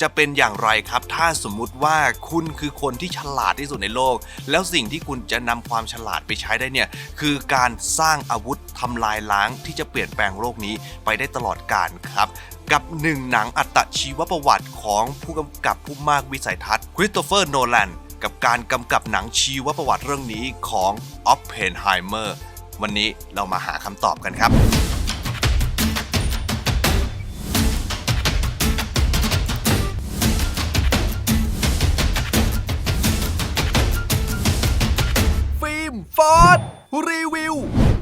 จะเป็นอย่างไรครับ ถ้าสมมุติว่าคุณคือคนที่ฉลาดที่สุดในโลก แล้วสิ่งที่คุณจะนำความฉลาดไปใช้ได้เนี่ย คือการสร้างอาวุธทำลายล้างที่จะเปลี่ยนแปลงโลกนี้ไปได้ตลอดกาลครับกับหนึ่งหนังอัตชีวประวัติของผู้กำกับผู้มากวิสัยทัศน์คริสโตเฟอร์โนแลนกับการกำกับหนังชีวประวัติเรื่องนี้ของออฟเพนไฮเมอร์วันนี้เรามาหาคำตอบกันครับ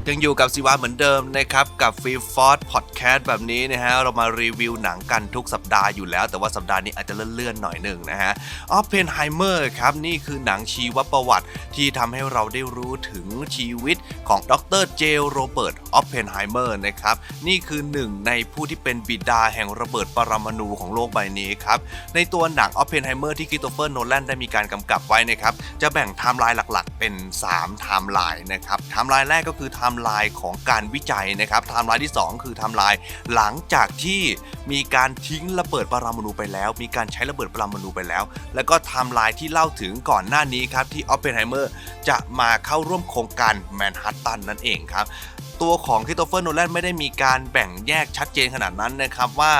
ยังอยู่กับสิวาเหมือนเดิมนะครับ กับฟิล์มฟอร์ดพอดแคสต์แบบนี้นะฮะ เรามารีวิวหนังกันทุกสัปดาห์อยู่แล้ว แต่ว่าสัปดาห์นี้อาจจะเลื่อนๆหน่อยหนึ่งนะฮะออฟเพนไฮเมอร์ครับ นี่คือหนังชีวประวัติที่ทำให้เราได้รู้ถึงชีวิตของดรเจลโรเบิร์ตออฟเพนไฮเมอร์นะครับ นี่คือหนึ่งในผู้ที่เป็นบิดาแห่งระเบิดปรมาณูของโลกใบนี้ครับในตัวหนังออฟเพนไฮเมอร์ที่คริสโตเฟอร์โนแลนได้มีการกำกับไว้นะครับจะแบ่งไทม์ไลน์หลักๆ เป็น3ไทม์ไลน์นะครับไทม์ไลน์แรกก็คือไทม์ไลน์ของการวิจัยนะครับไทม์ไลน์ที่ 2 คือไทม์ไลน์หลังจากที่มีการทิ้งระเบิดปรามาณูไปแล้ว มีการใช้ระเบิดปรามาณูไปแล้ว แล้วก็ไทม์ไลน์ที่เล่าถึงก่อนหน้านี้ครับที่ออฟเพนไฮเมอร์จะมาเข้าร่วมโครงการแมนฮัตตันนั่นเองครับตัวของคริสโตเฟอร์โนแลนไม่ได้มีการแบ่งแยกชัดเจนขนาดนั้นนะครับว่า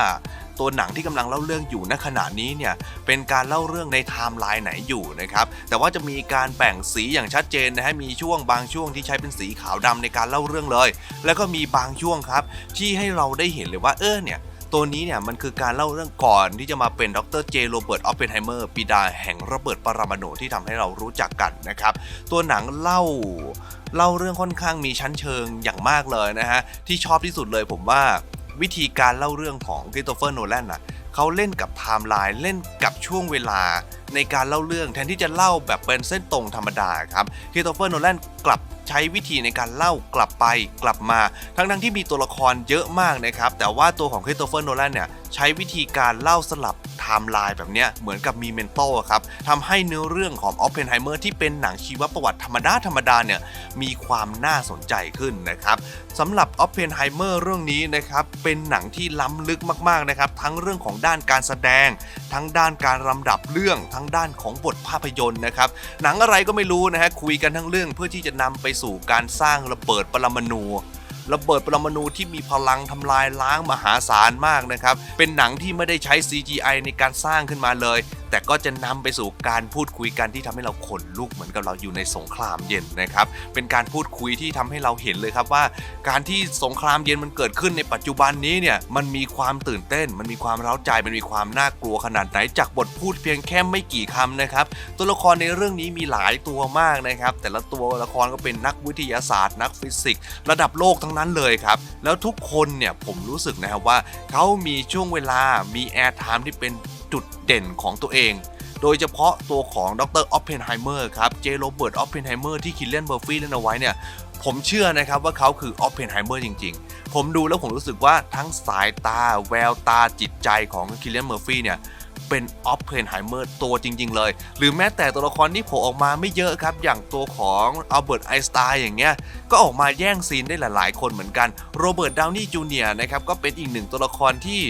ตัวหนังที่กำลังเล่าเรื่องอยู่ณขณะนี้เนี่ยเป็นการเล่าเรื่องในไทม์ไลน์ไหนอยู่นะครับแต่ว่าจะมีการแบ่งสีอย่างชัดเจนนะฮะมีช่วงบางช่วงที่ใช้เป็นสีขาวดำในการเล่าเรื่องเลย แล้วก็มีบางช่วงครับ ที่ให้เราได้เห็นเลยว่าเออเนี่ยตัวนี้เนี่ยมันคือการเล่าเรื่องก่อนที่จะมาเป็นดรเจโรเบิร์ตออฟเพนไฮเมอร์ปิดาแห่งระเบิดปรมาณูที่ทำให้เรารู้จักกันนะครับ ตัวหนังเล่าเล่าเรื่องค่อนข้างมีชั้นเชิงอย่างมากเลยนะฮะที่ชอบที่สุดเลยผมว่า วิธีการเล่าเรื่องของคริสโตเฟอร์โนแลนน่ะเขาเล่นกับไทม์ไลน์เล่นกับช่วงเวลา ในการเล่าเรื่องแทนที่จะเล่าแบบเป็นเส้นตรงธรรมดาครับคริสโตเฟอร์โนแลนกลับใช้วิธีในการเล่ากลับไปกลับมา ทั้งทั้งๆที่มีตัวละครเยอะมากนะครับแต่ว่าตัวของคริสโตเฟอร์โนแลนเนี่ยใช้วิธีการเล่าสลับไทม์ไลน์แบบเนี้ยเหมือนกับมีเมนโตครับทำให้เนื้อเรื่องของออฟเพนไฮเมอร์ที่เป็นหนังชีวประวัติธรรมดาธรรมดาเนี่ยมีความน่าสนใจขึ้นนะครับสำหรับออฟเพนไฮเมอร์เรื่องนี้นะครับเป็นหนังที่ล้ำลึกมากๆนะครับทั้งเรื่องของด้านการแสดง ทั้งด้านการลำดับเรื่อง ทั้งด้านของบทภาพยนตร์นะครับหนังอะไรก็ไม่รู้นะฮะคุยกันทั้งเรื่องเพื่อที่จะนำไปสู่การสร้างระเบิดปรมาณู ระเบิดปรมาณูที่มีพลังทำลายล้างมหาศาลมากนะครับ เป็นหนังที่ไม่ได้ใช้ CGI ในการสร้างขึ้นมาเลย แต่ก็จะนำไปสู่การพูดคุยกันที่ทำให้เราขนลุกเหมือนกับเราอยู่ในสงครามเย็นนะครับ เป็นการพูดคุยที่ทำให้เราเห็นเลยครับว่า การที่สงครามเย็นมันเกิดขึ้นในปัจจุบันนี้เนี่ยมันมีความตื่นเต้น มันมีความเร้าใจมันมีความน่ากลัวขนาดไหนจากบทพูดเพียงแค่ไม่กี่คำนะครับ ตัวละครในเรื่องนี้มีหลายตัวมากนะครับ แต่ละตัวละครก็เป็นนักวิทยาศาสตร์ นักฟิสิกส์ระดับโลกทั้งนั้นเลยครับ แล้วทุกคนเนี่ยผมรู้สึกนะครับว่าเขามีช่วงเวลามีแอร์ไทม์ที่เป็น จุดเด่นของตัวเอง โดยเฉพาะตัวของดรออฟเพนไฮเมอร์ครับ เจโรเบิร์ตออฟเพนไฮเมอร์ที่คิลเลนเบอร์ฟี่เล่นเอาไว้เนี่ย ผมเชื่อนะครับว่าเขาคือออฟเพนไฮเมอร์จริง ๆ ผมดูแล้วผมรู้สึกว่าทั้งสายตา แววตาจิตใจของคิลเลนเมอร์ฟี่เนี่ยเป็นออฟเพนไฮเมอร์ตัวจริง ๆ เลย หรือแม้แต่ตัวละครที่โผล่ออกมาไม่เยอะครับ อย่างตัวของอัลเบิร์ตไอน์สไตน์อย่างเงี้ย ก็ออกมาแย่งซีนได้หลาย ๆ คนเหมือนกัน โรเบิร์ตดาวนี่จูเนียร์นะครับ ก็เป็นอีกหนึ่งตัวละครที่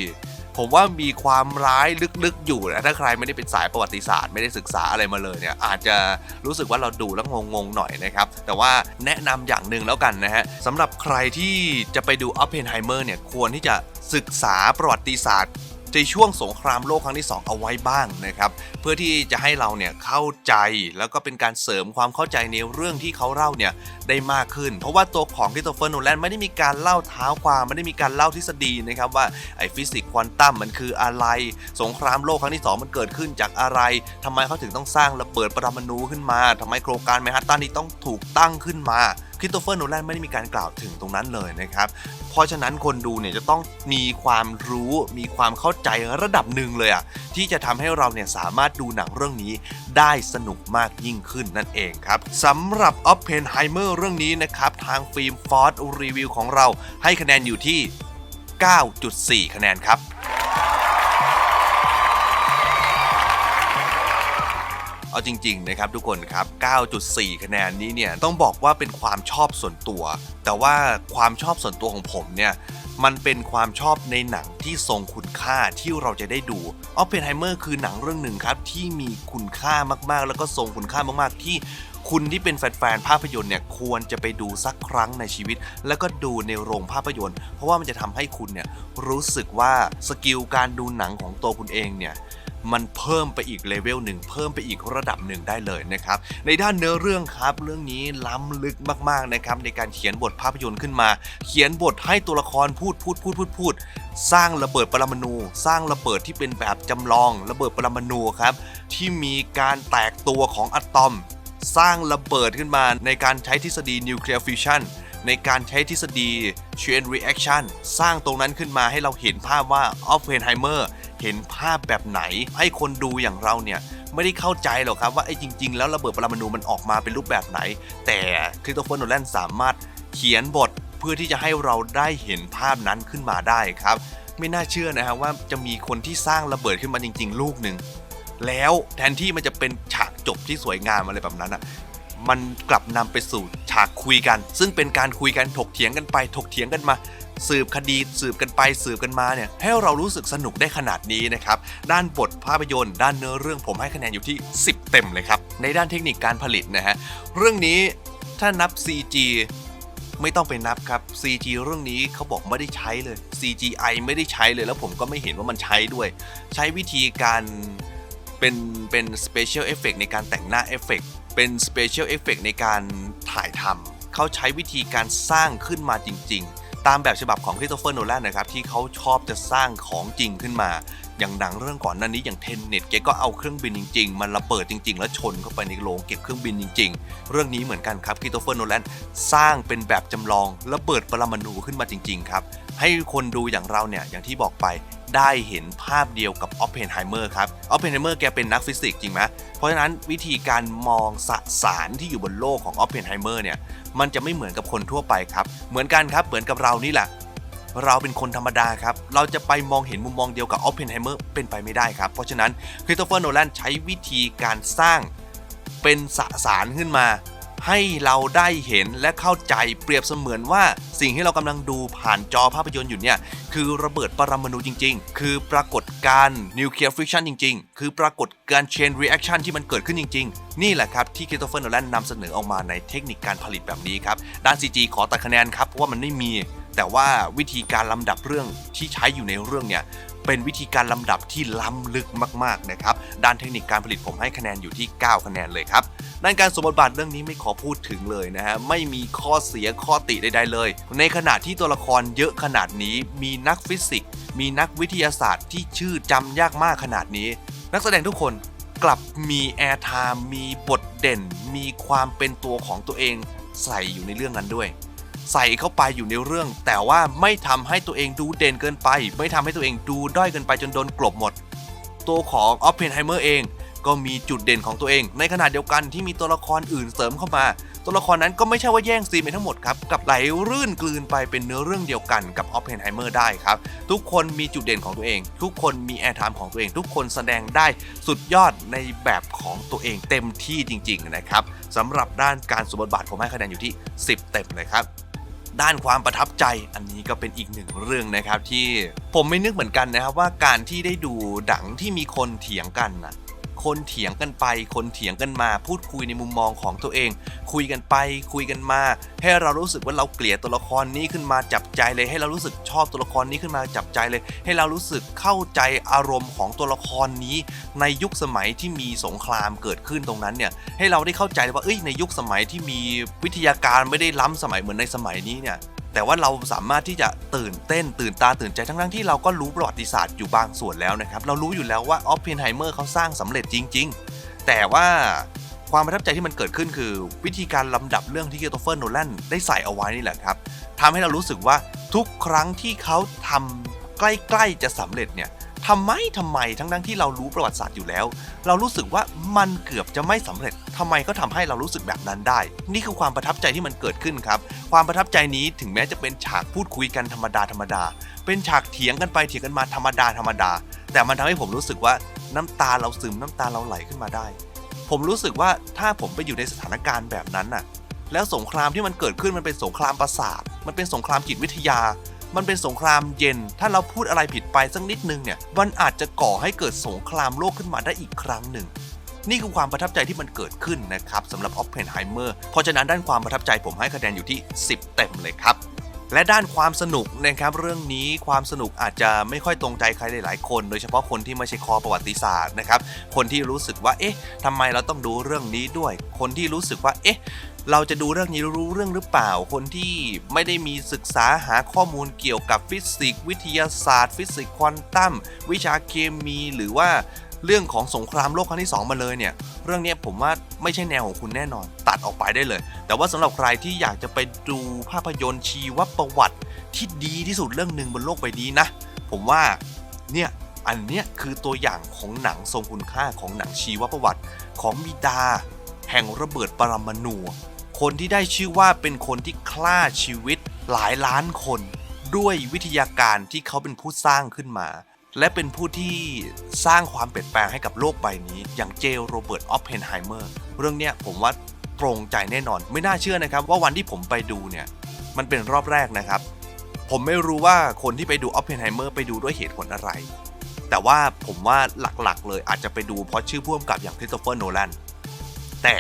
ผมว่ามีความร้ายลึกๆอยู่นะถ้าใครไม่ได้เป็นสายประวัติศาสตร์ไม่ได้ศึกษาอะไรมาเลยเนี่ยอาจจะรู้สึกว่าเราดูแล้วงงๆหน่อยนะครับ แต่ว่าแนะนำอย่างหนึ่งแล้วกันนะฮะสำหรับใครที่จะไปดูอัพเพนไฮเมอร์เนี่ยควรที่จะศึกษาประวัติศาสตร์ ในช่วงสงครามโลกครั้งที่ 2 เอาไว้บ้างนะครับเพื่อที่จะให้เราเนี่ยเข้าใจแล้วก็เป็นการเสริมความเข้าใจในเรื่องที่เขาเล่าเนี่ยได้มากขึ้น เพราะว่าตัวของคริสโตเฟอร์โนแลนไม่ได้มีการเล่าเท้าความไม่ได้มีการเล่าทฤษฎีนะครับว่าไอ้ฟิสิกส์ควอนตัมมันคืออะไร สงครามโลกครั้งที่ 2 มันเกิดขึ้นจากอะไรทำไมเขาถึงต้องสร้างระเบิดปรมาณูขึ้นมาทำไมโครงการแมนฮัตตันนี้ต้องถูกตั้งขึ้นมา คริสโตเฟอร์โนแลนไม่ได้มีการกล่าวถึงตรงนั้นเลยนะครับ เพราะฉะนั้นคนดูเนี่ยจะต้องมีความรู้มีความเข้าใจระดับหนึ่งเลยอะที่จะทำให้เราเนี่ยสามารถดูหนังเรื่องนี้ได้สนุกมากยิ่งขึ้นนั่นเองครับสำหรับ Oppenheimer เรื่องนี้นะครับทางฟิล์มฟอร์ดรีวิวของเราให้คะแนนอยู่ที่ 9.4 คะแนนครับ เอาจริง ๆ นะครับทุกคนครับ 9.4 คะแนนนี้เนี่ยต้องบอกว่าเป็นความชอบส่วนตัว แต่ว่าความชอบส่วนตัวของผมเนี่ยมันเป็นความชอบในหนังที่ทรงคุณค่าที่เราจะได้ดูออฟเพนไฮเมอร์คือหนังเรื่องหนึ่งครับ ที่มีคุณค่ามากๆ แล้วก็ทรงคุณค่ามากๆ ที่คุณที่เป็นแฟนๆภาพยนตร์เนี่ยควรจะไปดูสักครั้งในชีวิต แล้วก็ดูในโรงภาพยนตร์ เพราะว่ามันจะทำให้คุณเนี่ยรู้สึกว่าสกิลการดูหนังของตัวคุณเองเนี่ย มันเพิ่มไปอีกเลเวลหนึ่งเพิ่มไปอีกระดับหนึ่งได้เลยนะครับ ในด้านเนื้อเรื่องครับ เรื่องนี้ล้ำลึกมากๆนะครับในการเขียนบทภาพยนตร์ขึ้นมา เขียนบทให้ตัวละครพูดพูดพูดพูดพูด สร้างระเบิดปรมาณูสร้างระเบิดที่เป็นแบบจำลองระเบิดปรมาณูครับที่มีการแตกตัวของอะตอม สร้างระเบิดขึ้นมาในการใช้ทฤษฎีนิวเคลียร์ฟิวชันในการใช้ทฤษฎี chain reaction สร้างตรงนั้นขึ้นมาให้เราเห็นภาพว่าออฟเฟนไฮเมอร์ เห็นภาพแบบไหน ให้คนดูอย่างเราเนี่ยไม่ได้เข้าใจหรอกครับว่าไอ้จริง ๆ แล้วระเบิดปรมาณูมันออกมาเป็นรูปแบบไหน แต่คริสโตเฟอร์โนแลนสามารถเขียนบทเพื่อที่จะให้เราได้เห็นภาพนั้นขึ้นมาได้ครับ ไม่น่าเชื่อนะครับว่าจะมีคนที่สร้างระเบิดขึ้นมาจริง ๆ ลูกหนึ่งแล้วแทนที่มันจะเป็นฉากจบที่สวยงามอะไรแบบนั้นอะมันกลับนำไปสู่ฉากคุยกัน ซึ่งเป็นการคุยกันถกเถียงกันไปถกเถียงกันมา สืบคดีสืบกันไปสืบกันมาเนี่ยให้เรารู้สึกสนุกได้ขนาดนี้นะครับด้านบทภาพยนตร์ ด้านเนื้อเรื่องผมให้คะแนนอยู่ที่ 10 เต็มเลยครับในด้านเทคนิคการผลิตนะฮะเรื่องนี้ถ้านับ CG ไม่ต้องไปนับครับ CG เรื่องนี้เขาบอกไม่ได้ใช้เลย CGI ไม่ได้ใช้เลยแล้วผมก็ไม่เห็นว่ามันใช้ด้วย ใช้วิธีการเป็นเป็น special effect ในการแต่งหน้าเอฟเฟกเป็น special effect ในการถ่ายทำเขาใช้วิธีการสร้างขึ้นมาจริง ๆ ตามแบบฉบับของคริสโตเฟอร์โนแลนนะครับที่เขาชอบจะสร้างของจริงขึ้นมา อย่างหนังเรื่องก่อนหน้านี้อย่างเทนเน็ตแกก็เอาเครื่องบินจริง ๆ มันระเบิดจริง ๆ แล้วชนเข้าไปในโรงเก็บเครื่องบินจริง ๆ เรื่องนี้เหมือนกันครับคริสโตเฟอร์โนแลนสร้างเป็นแบบจำลองระเบิดปรมาณูขึ้นมาจริง ๆ ครับให้คนดูอย่างเราเนี่ยอย่างที่บอกไป ได้เห็นภาพเดียวกับออฟเพนไฮเมอร์ครับออฟเพนไฮเมอร์แกเป็นนักฟิสิกส์จริงไหมเพราะฉะนั้นวิธีการมองสสารที่อยู่บนโลกของออฟเพนไฮเมอร์เนี่ยมันจะไม่เหมือนกับคนทั่วไปครับ เหมือนกันครับเหมือนกับเรานี่แหละ เราเป็นคนธรรมดาครับ เราจะไปมองเห็นมุมมองเดียวกับออฟเพนไฮเมอร์เป็นไปไม่ได้ครับ เพราะฉะนั้นคริสโตเฟอร์โนแลนใช้วิธีการสร้างเป็นสสารขึ้นมา ให้เราได้เห็นและเข้าใจเปรียบเสมือนว่า สิ่งที่เรากำลังดูผ่านจอภาพยนตร์อยู่เนี่ย คือระเบิดปรมาณูจริง ๆ คือปรากฏการณ์นิวเคลียร์ฟิชชันจริง ๆ คือปรากฏการเชนรีแอคชั่นที่มันเกิดขึ้นจริง ๆ นี่แหละครับ ที่คริสโตเฟอร์โนแลนนำเสนอออกมาในเทคนิคการผลิตแบบนี้ครับ ด้าน CG ขอตัดคะแนนครับเพราะว่ามันไม่มี แต่ว่าวิธีการลำดับเรื่องที่ใช้อยู่ในเรื่องเนี่ย เป็นวิธีการลำดับที่ล้ำลึกมากๆนะครับ ด้านเทคนิคการผลิตผมให้คะแนนอยู่ที่ 9 คะแนนเลยครับด้านการสมบทบาทเรื่องนี้ไม่ขอพูดถึงเลยนะฮะ ไม่มีข้อเสียข้อติใดๆเลย ในขณะที่ตัวละครเยอะขนาดนี้ มีนักฟิสิกส์ มีนักวิทยาศาสตร์ที่ชื่อจำยากมากขนาดนี้ นักแสดงทุกคนกลับมีแอร์ไทม์มีบทเด่น มีความเป็นตัวของตัวเองใส่อยู่ในเรื่องนั้นด้วย ใส่เข้าไปอยู่ในเรื่อง แต่ว่าไม่ทำให้ตัวเองดูเด่นเกินไป ไม่ทำให้ตัวเองดูด้อยเกินไปจนโดนกลบหมด ตัวของออฟเพนไฮเมอร์เองก็มีจุดเด่นของตัวเอง ในขณะเดียวกันที่มีตัวละครอื่นเสริมเข้ามา ตัวละครนั้นก็ไม่ใช่ว่าแย่งซีนไปทั้งหมดครับกับไหลรื่นกลืนไปเป็นเนื้อเรื่องเดียวกันกับออฟเพนไฮเมอร์ได้ครับ ทุกคนมีจุดเด่นของตัวเอง ทุกคนมีแอร์ไทม์ของตัวเอง ทุกคนแสดงได้สุดยอดในแบบของตัวเองเต็มที่จริง ๆ นะครับสำหรับด้านการสมบทบาทผมให้คะแนนอยู่ที่ 10 เต็มเลยครับ ด้านความประทับใจ อันนี้ก็เป็นอีกหนึ่งเรื่องนะครับที่ผมไม่นึกเหมือนกันนะครับว่าการที่ได้ดูดังที่มีคนเถียงกันนะ คนเถียงกันไป คนเถียงกันมา พูดคุยในมุมมองของตัวเอง คุยกันไป คุยกันมา ให้เรารู้สึกว่าเราเกลียดตัวละครนี้ขึ้นมาจับใจเลย ให้เรารู้สึกชอบตัวละครนี้ขึ้นมาจับใจเลย ให้เรารู้สึกเข้าใจอารมณ์ของตัวละครนี้ ในยุคสมัยที่มีสงครามเกิดขึ้นตรงนั้นเนี่ย ให้เราได้เข้าใจเลยว่าเอ้ยในยุคสมัยที่มีวิทยาการไม่ได้ล้ำสมัยเหมือนในสมัยนี้เนี่ย แต่ว่าเราสามารถที่จะตื่นเต้นตื่นตาตื่นใจทั้งๆที่เราก็รู้ประวัติศาสตร์อยู่บางส่วนแล้วนะครับ เรารู้อยู่แล้วว่าออฟเพนไฮเมอร์เขาสร้างสำเร็จจริง ๆ แต่ว่าความประทับใจที่มันเกิดขึ้นคือ วิธีการลำดับเรื่องที่คริสโตเฟอร์โนแลนได้ใส่เอาไว้นี่แหละครับทำให้เรารู้สึกว่าทุกครั้งที่เขาทำใกล้ๆจะสำเร็จเนี่ย ทำไมทำไมทั้งๆที่เรารู้ประวัติศาสตร์อยู่แล้ว เรารู้สึกว่ามันเกือบจะไม่สำเร็จทำไมเขาทำให้เรารู้สึกแบบนั้นได้ นี่คือความประทับใจที่มันเกิดขึ้นครับ ความประทับใจนี้ถึงแม้จะเป็นฉากพูดคุยกันธรรมดาธรรมดา เป็นฉากเถียงกันไปเถียงกันมาธรรมดาธรรมดา แต่มันทำให้ผมรู้สึกว่าน้ำตาเราซึมน้ำตาเราไหลขึ้นมาได้ ผมรู้สึกว่าถ้าผมไปอยู่ในสถานการณ์แบบนั้นน่ะ แล้วสงครามที่มันเกิดขึ้นมันเป็นสงครามประสาท มันเป็นสงครามจิตวิทยา มันเป็นสงครามเย็น ถ้าเราพูดอะไรผิดไปสักนิดนึงเนี่ย มันอาจจะก่อให้เกิดสงครามโลกขึ้นมาได้อีกครั้งหนึ่ง นี่คือความประทับใจที่มันเกิดขึ้นนะครับสำหรับออฟเพนไฮเมอร์ เพราะฉะนั้นด้านความประทับใจผมให้คะแนนอยู่ที่ 10 เต็มเลยครับ และด้านความสนุกนะครับเรื่องนี้ความสนุกอาจจะไม่ค่อยตรงใจใครหลายๆคน โดยเฉพาะคนที่ไม่ใช่คอประวัติศาสตร์นะครับคนที่รู้สึกว่าเอ๊ะทำไมเราต้องดูเรื่องนี้ด้วย คนที่รู้สึกว่าเอ๊ะเราจะดูเรื่องนี้รู้เรื่องหรือเปล่า คนที่ไม่ได้มีศึกษาหาข้อมูลเกี่ยวกับฟิสิกส์วิทยาศาสตร์ ฟิสิกส์ควอนตัมวิชาเคมีหรือว่า เรื่องของสงครามโลกครั้งที่ 2 มาเลยเนี่ย เรื่องนี้ผมว่าไม่ใช่แนวของคุณแน่นอน ตัดออกไปได้เลย แต่ว่าสำหรับใครที่อยากจะไปดูภาพยนตร์ชีวประวัติที่ดีที่สุดเรื่องหนึ่งบนโลกใบนี้นะ ผมว่าเนี่ยอันเนี้ยคือตัวอย่างของหนังทรงคุณค่าของหนังชีวประวัติของบิดา แห่งระเบิดปรมาณูคนที่ได้ชื่อว่าเป็นคนที่ฆ่าชีวิตหลายล้านคน ด้วยวิทยาการที่เขาเป็นผู้สร้างขึ้นมา และเป็นผู้ที่สร้างความเปลี่ยนแปลงให้กับโลกใบนี้ อย่างเจลโรเบิร์ตออฟเพนไฮเมอร์เรื่องเนี้ยผมว่าตรงใจแน่นอน ไม่น่าเชื่อนะครับ ว่าวันที่ผมไปดูเนี่ย มันเป็นรอบแรกนะครับ ผมไม่รู้ว่าคนที่ไปดูออฟเพนไฮเมอร์ไปดูด้วยเหตุผลอะไร แต่ว่าผมว่าหลักๆ เลยอาจจะไปดูเพราะชื่อพ่วงกับอย่างคริสโตเฟอร์โนแลนแต่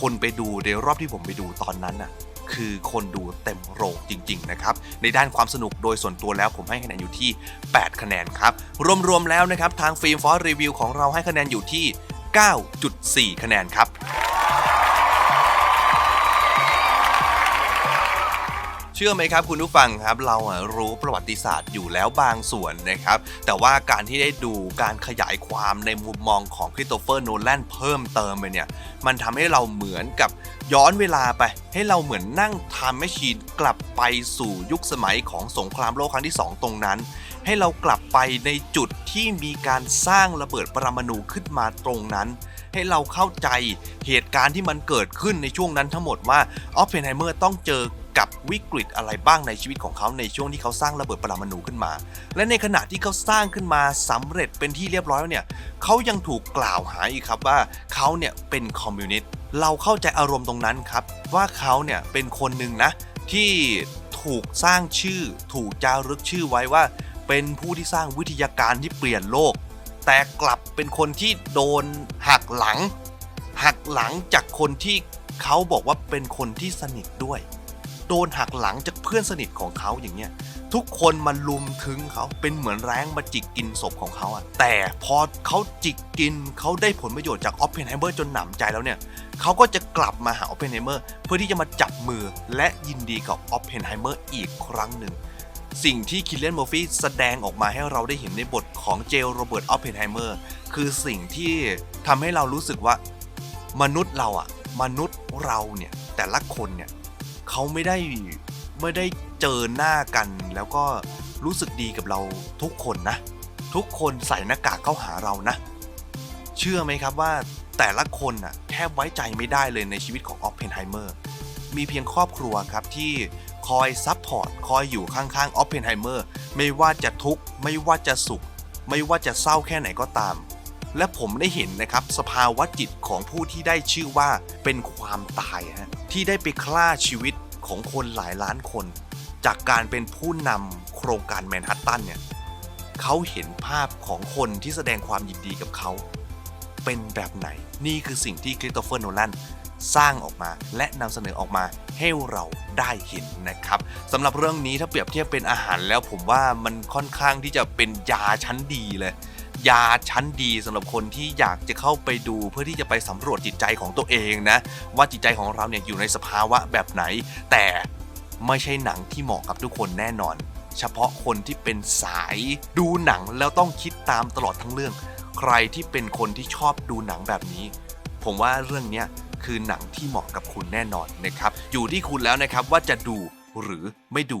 คนไปดูในรอบที่ผมไปดูตอนนั้นน่ะ คือคนดูเต็มโรงจริง ๆ นะครับ ในด้านความสนุกโดยส่วนตัวแล้วผมให้คะแนนอยู่ที่ 8 คะแนนครับ รวม ๆ แล้วนะครับ ทางฟิล์มฟอสรีวิวของเราให้คะแนนอยู่ที่ 9.4 คะแนนครับ เชื่อไหมครับคุณผู้ฟังครับเราอะรู้ประวัติศาสตร์อยู่แล้วบางส่วนนะครับ แต่ว่าการที่ได้ดูการขยายความในมุมมองของคริสโตเฟอร์โนแลนเพิ่มเติมไปเนี่ยมันทำให้เราเหมือนกับย้อนเวลาไป ให้เราเหมือนนั่งทม์แมชชีนกลับไปสู่ยุคสมัยของสงครามโลกครั้งที่ 2 ตรงนั้น ให้เรากลับไปในจุดที่มีการสร้างระเบิดปรมาณูขึ้นมาตรงนั้น ให้เราเข้าใจเหตุการณ์ที่มันเกิดขึ้นในช่วงนั้นทั้งหมดว่าออฟเพนไฮเมอร์ต้องเจอ กับวิกฤตอะไรบ้างในชีวิตของเขาในช่วงที่เขาสร้างระเบิดปรมาณูขึ้นมา และในขณะที่เขาสร้างขึ้นมาสำเร็จเป็นที่เรียบร้อยแล้วเนี่ยเขายังถูกกล่าวหาอีกครับว่าเขาเนี่ยเป็นคอมมิวนิสต์เราเข้าใจอารมณ์ตรงนั้นครับ ว่าเขาเนี่ยเป็นคนหนึ่งนะ ที่ถูกสร้างชื่อ ถูกจารึกชื่อไว้ว่า เป็นผู้ที่สร้างวิทยาการที่เปลี่ยนโลก แต่กลับเป็นคนที่โดนหักหลัง หักหลังจากคนที่เขาบอกว่าเป็นคนที่สนิทด้วย โดนหักหลังจากเพื่อนสนิทของเขาอย่างเงี้ยทุกคนมาลุมถึงเขาเป็นเหมือนแรงมาจิกกินศพของเขาอะแต่พอเขาจิกกินเขาได้ผลประโยชน์จากออฟเพนไฮเมอร์จนหนำใจแล้วเนี่ยเขาก็จะกลับมาหาออฟเพนไฮเมอร์เพื่อที่จะมาจับมือและยินดีกับออฟเพนไฮเมอร์อีกครั้งหนึ่งสิ่งที่คิลเลนโมฟี่แสดงออกมาให้เราได้เห็นในบทของเจลโรเบิร์ตออฟเพนไฮเมอร์คือสิ่งที่ทำให้เรารู้สึกว่ามนุษย์เราอะมนุษย์เราเนี่ยแต่ละคนเนี่ย เขาไม่ได้ไม่ได้เจอหน้ากัน แล้วก็รู้สึกดีกับเราทุกคนนะ ทุกคนใส่หน้ากากเข้าหาเรานะ เชื่อไหมครับว่าแต่ละคนน่ะแทบไว้ใจไม่ได้เลยในชีวิตของออฟเพนไฮเมอร์มีเพียงครอบครัวครับที่คอยซัพพอร์ตคอยอยู่ข้างๆออฟเพนไฮเมอร์ไม่ว่าจะทุกข์ไม่ว่าจะสุข ไม่ว่าจะเศร้าแค่ไหนก็ตาม และผมได้เห็นนะครับสภาวะจิตของผู้ที่ได้ชื่อว่าเป็นความตายฮะ ที่ได้ไปฆ่าชีวิตของคนหลายล้านคน จากการเป็นผู้นำโครงการแมนฮัตตันเนี่ยเขาเห็นภาพของคนที่แสดงความยินดีกับเขา เป็นแบบไหนนี่คือสิ่งที่คริสโตเฟอร์โนแลนสร้างออกมาและนำเสนอออกมาให้เราได้เห็นนะครับสำหรับเรื่องนี้ถ้าเปรียบเทียบเป็นอาหารแล้วผมว่ามันค่อนข้างที่จะเป็นยาชั้นดีเลย ยาชั้นดีสำหรับคนที่อยากจะเข้าไปดู เพื่อที่จะไปสำรวจจิตใจของตัวเองนะ ว่าจิตใจของเราเนี่ยอยู่ในสภาวะแบบไหน แต่ไม่ใช่หนังที่เหมาะกับทุกคนแน่นอน เฉพาะคนที่เป็นสายดูหนังแล้วต้องคิดตามตลอดทั้งเรื่อง ใครที่เป็นคนที่ชอบดูหนังแบบนี้ ผมว่าเรื่องนี้คือหนังที่เหมาะกับคุณแน่นอนนะครับ อยู่ที่คุณแล้วนะครับว่าจะดูหรือไม่ดู